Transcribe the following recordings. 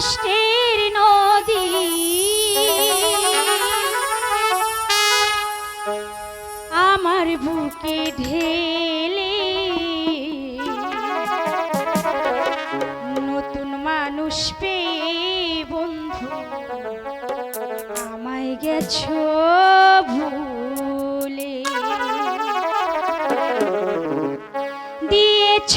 কষ্টের নদী। আমার বুকে ঢেলে নতুন মানুষ পেয়ে বন্ধু আমায় গেছো ভুলে। দিয়েছ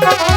Thank you.